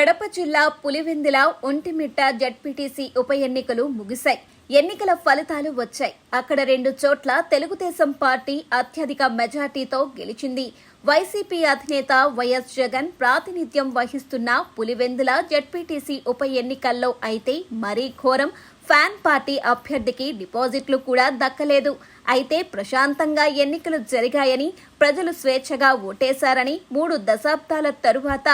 కడప జిల్లా పులివెందుల ఒంటిమిట్ట జడ్పీటీసీ ఉప ఎన్నికలు ముగిశాయి. ఎన్నికల ఫలితాలు వచ్చాయి. అక్కడ రెండు చోట్ల తెలుగుదేశం పార్టీ అత్యధిక మెజార్టీతో గెలిచింది. వైసీపీ అధినేత వైఎస్ జగన్ ప్రాతినిధ్యం వహిస్తున్న పులివెందుల జడ్పీటీసీ ఉప ఎన్నికల్లో అయితే మరీ ఘోరం. ఫ్యాన్ పార్టీ అభ్యర్థికి డిపాజిట్లు కూడా దక్కలేదు. అయితే ప్రశాంతంగా ఎన్నికలు జరిగాయని ప్రజలు స్వేచ్ఛగా ఓటేశారని మూడు దశాబ్దాల తరువాత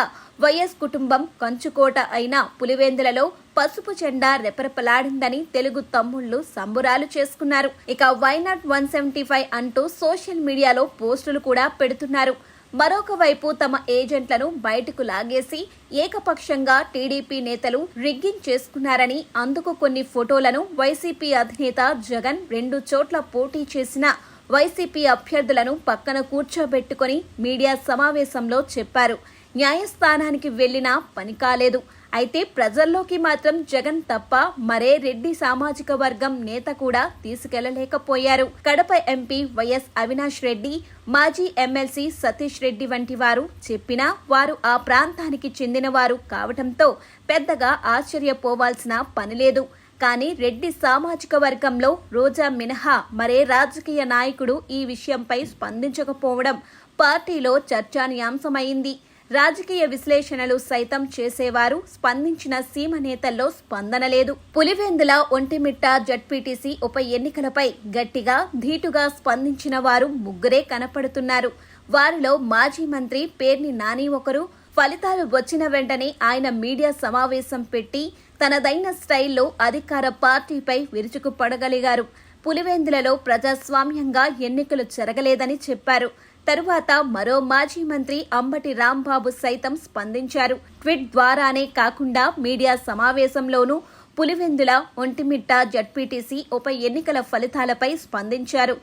వైఎస్ కుటుంబం కంచుకోట అయిన పులివెందులలో పసుపు జెండా రెపరెపలాడిందని తెలుగు తమ్ముళ్ళు సంబురాలు చేసుకున్నారు. ఇక why not one seventy five అంటూ సోషల్ మీడియాలో పోస్టులు కూడా పెడుతున్నారు. మరొక వైపు తమ ఏజెంట్లను బయటకు లాగేసి ఏకపక్షంగా టీడీపీ నేతలు రిగ్గింగ్ చేసుకున్నారని అందుకు కొన్ని ఫోటోలను వైసీపీ అధినేత జగన్ రెండు చోట్ల పోటీ చేసిన వైసీపీ అభ్యర్థులను పక్కన కూర్చోబెట్టుకొని మీడియా సమావేశంలో చెప్పారు. న్యాయస్థానానికి వెళ్ళినా పని కాలేదు. అయితే ప్రజల్లోకి మాత్రం జగన్ తప్ప మరే రెడ్డి సామాజిక వర్గం నేత కూడా తీసుకెళ్ళలేకపోయారు. కడప ఎంపీ వైఎస్ అవినాష్ రెడ్డి మాజీ ఎమ్మెల్సీ సతీష్ రెడ్డి వంటి వారు చెప్పినా వారు ఆ ప్రాంతానికి చెందినవారు కావటంతో పెద్దగా ఆశ్చర్యపోవాల్సిన పనిలేదు కానీ రెడ్డి సామాజిక వర్గంలో రోజా మినహా మరే రాజకీయ నాయకుడు ఈ విషయంపై స్పందించకపోవడం పార్టీలో చర్చానీయాంశమైంది. రాజకీయ విశ్లేషణలు సైతం చేసేవారు స్పందించిన సీమ నేతల్లో స్పందన లేదు. పులివెందుల ఒంటిమిట్ట జడ్పీటీసీ ఉప ఎన్నికలపై గట్టిగా ధీటుగా స్పందించిన వారు ముగ్గురే కనపడుతున్నారు. వారిలో మాజీ మంత్రి పేర్ని నాని ఒకరు ఫలితాలు వచ్చిన వెంటనే ఆయన మీడియా సమావేశం పెట్టి తనదైన స్టైల్లో అధికార పార్టీపై విరుచుకు పడగలిగారు. పులివెందులలో ప్రజాస్వామ్యంగా ఎన్నికలు జరగలేదని చెప్పారు. తరువాత మరో మాజీ మంత్రి అంబటి రాంబాబు సైతం స్పందించారు. ట్వీట్ ద్వారానే కాకుండా మీడియా సమావేశంలోనూ పులివెందుల ఒంటిమిట్ట జడ్పీటీసీ ఉప ఎన్నికల ఫలితాలపై స్పందించారు.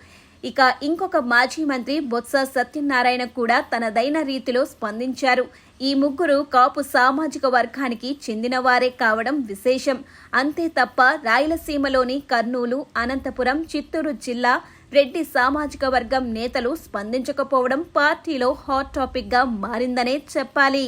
ఇక ఇంకొక మాజీ మంత్రి బొత్స సత్యనారాయణ కూడా తనదైన రీతిలో స్పందించారు. ఈ ముగ్గురు కాపు సామాజిక వర్గానికి చెందినవారే కావడం విశేషం. అంతే తప్ప రాయలసీమలోని కర్నూలు అనంతపురం చిత్తూరు జిల్లా రెడ్డి సామాజిక వర్గం నేతలు స్పందించకపోవడం పార్టీలో హాట్ టాపిక్గా మారిందనే చెప్పాలి.